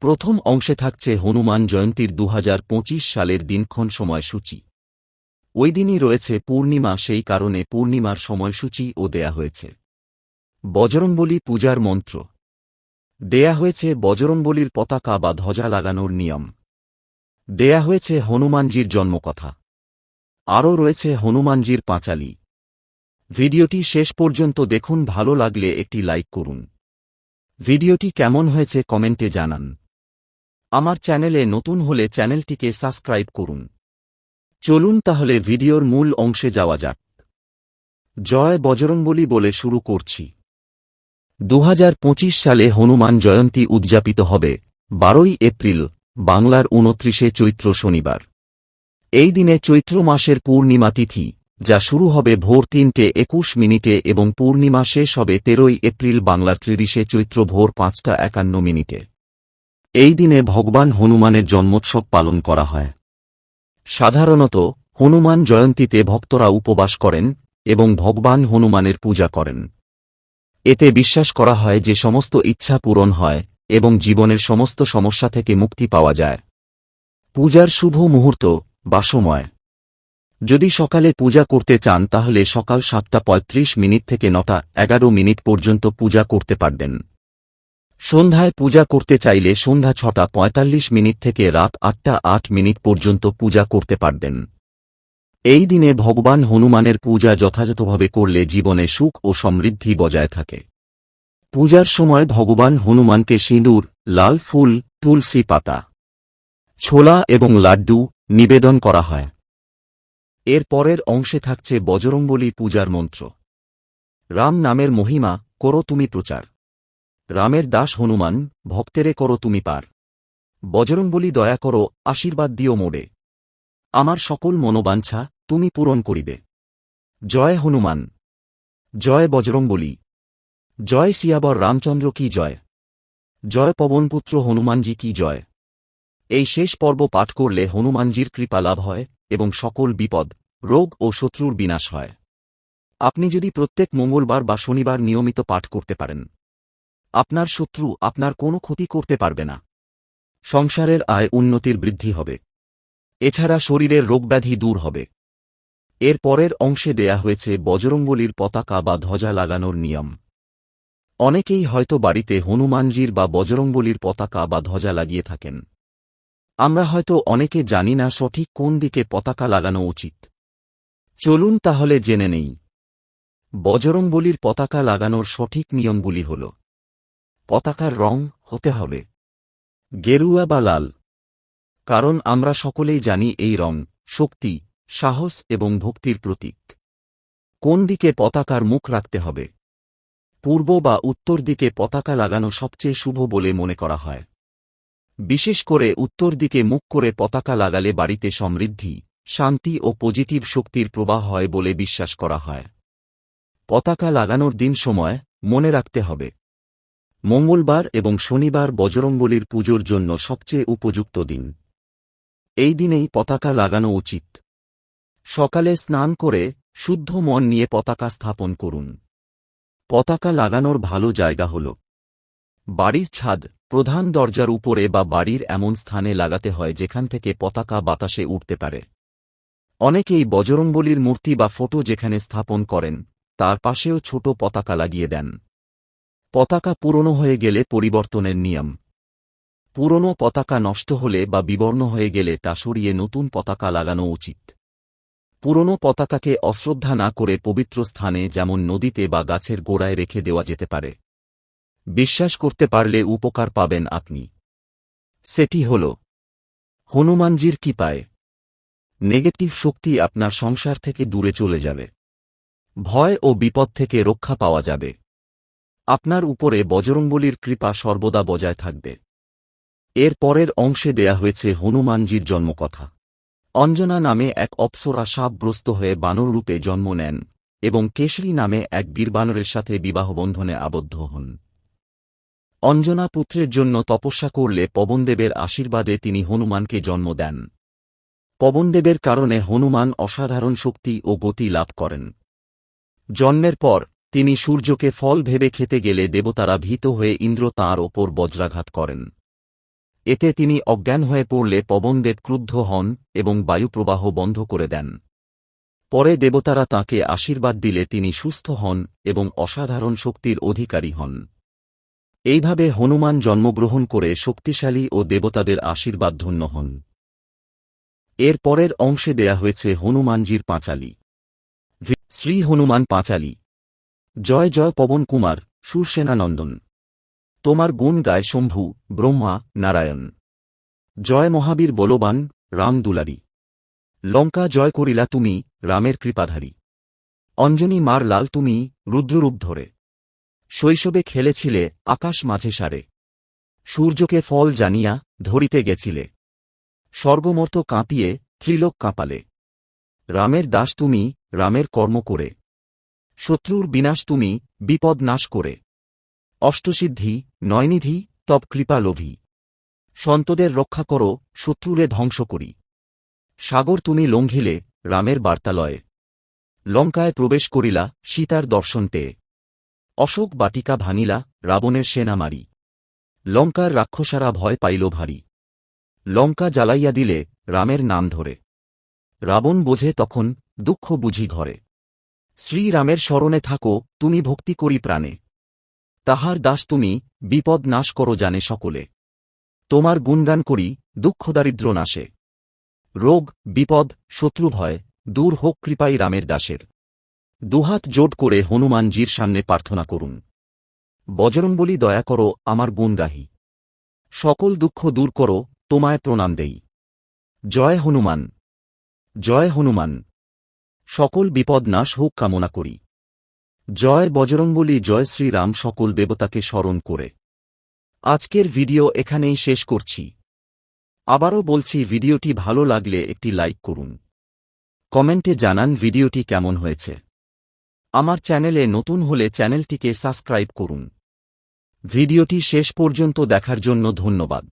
প্রথম অংশে থাকছে হনুমান জয়ন্তীর দু হাজার পঁচিশ সালের দিনক্ষণ সময়সূচি। ওই দিনই রয়েছে পূর্ণিমা, সেই কারণে পূর্ণিমার সময়সূচিও দেয়া হয়েছে। বজরংবলী পূজার মন্ত্র। দেয়া হয়েছে বজরংবলীর পতাকা বা ধ্বজা লাগানোর নিয়ম। দেয়া হয়েছে হনুমানজির জন্মকথা। আরও রয়েছে হনুমানজির পাঁচালী। ভিডিওটি শেষ পর্যন্ত দেখুন, ভালো লাগলে একটি লাইক করুন। ভিডিওটি কেমন হয়েছে কমেন্টে জানান। আমার চ্যানেলে নতুন হলে চ্যানেলটিকে সাবস্ক্রাইব করুন। চলুন তাহলে ভিডিওর মূল অংশে যাওয়া যাক। জয় বজরংবলী বলে শুরু করছি। দু হাজার পঁচিশ সালে হনুমান জয়ন্তী উদযাপিত হবে, বারোই এপ্রিল, বাংলার উনত্রিশে চৈত্র শনিবার। এই দিনে চৈত্র মাসের পূর্ণিমা তিথি, যা শুরু হবে ভোর তিনটে একুশ মিনিটে এবং পূর্ণিমা শেষ হবে তেরোই এপ্রিল বাংলার ত্রিশে চৈত্র ভোর পাঁচটা একান্ন মিনিটে। এই দিনে ভগবান হনুমানের জন্মোৎসব পালন করা হয়। সাধারণত, হনুমান জয়ন্তীতে ভক্তরা উপবাস করেন এবং ভগবান হনুমানের পূজা করেন। এতে বিশ্বাস করা হয় যে সমস্ত ইচ্ছা পূরণ হয় এবং জীবনের সমস্ত সমস্যা থেকে মুক্তি পাওয়া যায়। পূজার শুভ মুহূর্ত বা সময়। যদি সকালে পূজা করতে চান তাহলে সকাল সাতটা পঁয়ত্রিশ মিনিট থেকে নটা এগারো মিনিট পর্যন্ত পূজা করতে পারবেন। সন্ধ্যায় পূজা করতে চাইলে সন্ধ্যা ছটা পঁয়তাল্লিশ মিনিট থেকে রাত আটটা আট মিনিট পর্যন্ত পূজা করতে পারবেন। এই দিনে ভগবান হনুমানের পূজা যথাযথভাবে করলে জীবনে সুখ ও সমৃদ্ধি বজায় থাকে। পূজার সময় ভগবান হনুমানকে সিঁদুর, লাল ফুল, তুলসী পাতা, ছোলা এবং লাড্ডু নিবেদন করা হয়। এর পরের অংশে থাকছে বজরংবলী পূজার মন্ত্র। রাম নামের মহিমা করো তুমি প্রচার। রামের দাস হনুমান, ভক্তেরে করো তুমি পার। বজরংবলী দয়া করো, আশীর্বাদ দিও মোড়ে আমার সকল মনোবাঞ্ছা তুমি পূরণ করিবে। জয় হনুমান। জয় বজরংবলী জয় সিয়াবর রামচন্দ্র কি জয়? জয় পবনপুত্র হনুমানজি কি জয়? এই শেষ পর্ব পাঠ করলে হনুমানজির কৃপা লাভ হয় এবং সকল বিপদ, রোগ ও শত্রুর বিনাশ হয়। আপনি যদি প্রত্যেক মঙ্গলবার বা শনিবার নিয়মিত পাঠ করতে পারেন। আপনার শত্রু আপনার কোনো ক্ষতি করতে পারবে না। সংসারের আয় উন্নতির বৃদ্ধি হবে। এছাড়া শরীরের রোগব্যাধি দূর হবে। এর পরের অংশে দেয়া হয়েছে বজরংবলীর পতাকা বা ধ্বজা লাগানোর নিয়ম। অনেকেই হয়তো বাড়িতে হনুমানজির বা বজরংবলীর পতাকা বা ধ্বজা লাগিয়ে থাকেন। আমরা হয়তো অনেকে জানি না সঠিক কোন দিকে পতাকা লাগানো উচিত। চলুন তাহলে জেনে নেই। বজরংবলীর পতাকা লাগানোর সঠিক নিয়মগুলি হল পতাকার রং হতে হবে। গেরুয়া বা লাল। কারণ আমরা সকলেই জানি এই রং শক্তি, সাহস এবং ভক্তির প্রতীক। কোন দিকে পতাকার মুখ রাখতে হবে? পূর্ব বা উত্তর দিকে পতাকা লাগানো সবচেয়ে শুভ বলে মনে করা হয়। বিশেষ করে উত্তর দিকে মুখ করে পতাকা লাগালে বাড়িতে সমৃদ্ধি, শান্তি ও পজিটিভ শক্তির প্রবাহ হয় বলে বিশ্বাস করা হয়। পতাকা লাগানোর দিন সময় মনে রাখতে হবে। মঙ্গলবার এবং শনিবার বজরংবলীর পুজোর জন্য সবচেয়ে উপযুক্ত দিন। এই দিনেই পতাকা লাগানো উচিত। সকালে স্নান করে শুদ্ধ মন নিয়ে পতাকা স্থাপন করুন। পতাকা লাগানোর ভালো জায়গা হল, বাড়ির ছাদ, প্রধান দরজার উপরে বা বাড়ির এমন স্থানে লাগাতে হয় যেখান থেকে পতাকা বাতাসে উঠতে পারে। অনেকেই বজরংবলীর মূর্তি বা ফটো যেখানে স্থাপন করেন, তার পাশেও ছোট পতাকা লাগিয়ে দেন। পতাকা পুরনো হয়ে গেলে পরিবর্তনের নিয়ম। পুরনো পতাকা নষ্ট হলে বা বিবর্ণ হয়ে গেলে তা সরিয়ে নতুন পতাকা লাগানো উচিত। পুরনো পতাকাকে অশ্রদ্ধা না করে পবিত্র স্থানে যেমন নদীতে বা গাছের গোড়ায় রেখে দেওয়া যেতে পারে। বিশ্বাস করতে পারলে উপকার পাবেন আপনি। সেটি হল, হনুমানজির কৃপায়। নেগেটিভ শক্তি আপনার সংসার থেকে দূরে চলে যাবে। ভয় ও বিপদ থেকে রক্ষা পাওয়া যাবে। আপনার উপরে বজরংবলীর কৃপা সর্বদা বজায় থাকবে। এর পরের অংশে দেয়া হয়েছে হনুমানজির জন্মকথা। অঞ্জনা নামে এক অপ্সরা সাপগ্রস্ত হয়ে বানর রূপে জন্ম নেন এবং কেশরী নামে এক বীরবানরের সাথে বিবাহবন্ধনে আবদ্ধ হন। অঞ্জনা পুত্রের জন্য তপস্যা করলে পবনদেবের আশীর্বাদে তিনি হনুমানকে জন্ম দেন। পবনদেবের কারণে হনুমান অসাধারণ শক্তি ও গতি লাভ করেন। জন্মের পর তিনি সূর্যকে ফল ভেবে খেতে গেলে দেবতারা ভীত হয়ে ইন্দ্র তাঁর ওপর বজ্রাঘাত করেন। এতে তিনি অজ্ঞান হয়ে পড়লে পবনদেব ক্রুদ্ধ হন এবং বায়ুপ্রবাহ বন্ধ করে দেন। পরে দেবতারা তাঁকে আশীর্বাদ দিলে তিনি সুস্থ হন এবং অসাধারণ শক্তির অধিকারী হন। এইভাবে হনুমান জন্মগ্রহণ করে শক্তিশালী ও দেবতাদের আশীর্বাদ ধন্য হন। এর পরের অংশে দেয়া হয়েছে হনুমানজির পাঁচালী। শ্রী হনুমান পাঁচালী। জয় জয় পবন কুমার, সুরসেনানন্দন। তোমার গুণ গায় শম্ভু, ব্রহ্মা, নারায়ণ। জয় মহাবীর বলবান, রাম দুলারি। লঙ্কা জয় করিলা তুমি, রামের কৃপাধারী। অঞ্জনী মার লাল তুমি, রুদ্ররূপ ধরে। শৈশবে খেলেছিলে, আকাশ মাঝে সারে। সূর্যকে ফল জানিয়া ধরিতে গেছিলে। স্বর্গমর্ত কাঁপিয়ে, ত্রিলোক কাঁপালে। রামের দাস তুমি, রামের কর্ম করে। শত্রুর বিনাশ তুমি, বিপদ নাশ করে। অষ্টসিদ্ধি, নয়নিধি, তব কৃপা লোভী। সন্তদের রক্ষা করো, শত্রুরে ধ্বংস করি। সাগর তুমি লঙ্ঘিলে, রামের বার্তালয়ে। লঙ্কায় প্রবেশ করিলা, সীতার দর্শন পেয়ে অশোক বাটিকা ভাঙিলা, রাবণের সেনা মারি। লঙ্কার রাক্ষসারা ভয় পাইল ভারী। লঙ্কা জ্বালাইয়া দিলে, রামের নাম ধরে। রাবণ বোঝে তখন, দুঃখ বুঝি ঘরে। শ্রীরামের স্মরণে থাকো, তুমি ভক্তি করি প্রাণে। তাহার দাস তুমি, বিপদ নাশ করো জানে সকলে। তোমার গুণগান করি, দুঃখ দারিদ্র নাশে। রোগ, বিপদ শত্রুভয় দূর হোক কৃপাই রামের দাসের। দুহাত জোট করে হনুমানজির সামনে প্রার্থনা করুন। বজরংবলী দয়া করো, আমার গুণগাহি সকল দুঃখ দূর করো, তোমায় প্রণাম দেই। জয় হনুমান। জয় হনুমান। সকল বিপদ নাশ হোক কামনা করি। জয় বজরংবলী, জয় শ্রীরাম সকল দেবতাকে স্মরণ করে। আজকের ভিডিও এখানেই শেষ করছি। আবারও বলছি, ভিডিওটি ভালো লাগলে একটি লাইক করুন। কমেন্টে জানান ভিডিওটি কেমন হয়েছে। আমার চ্যানেলে নতুন হলে চ্যানেলটিকে সাবস্ক্রাইব করুন। ভিডিওটি শেষ পর্যন্ত দেখার জন্য ধন্যবাদ।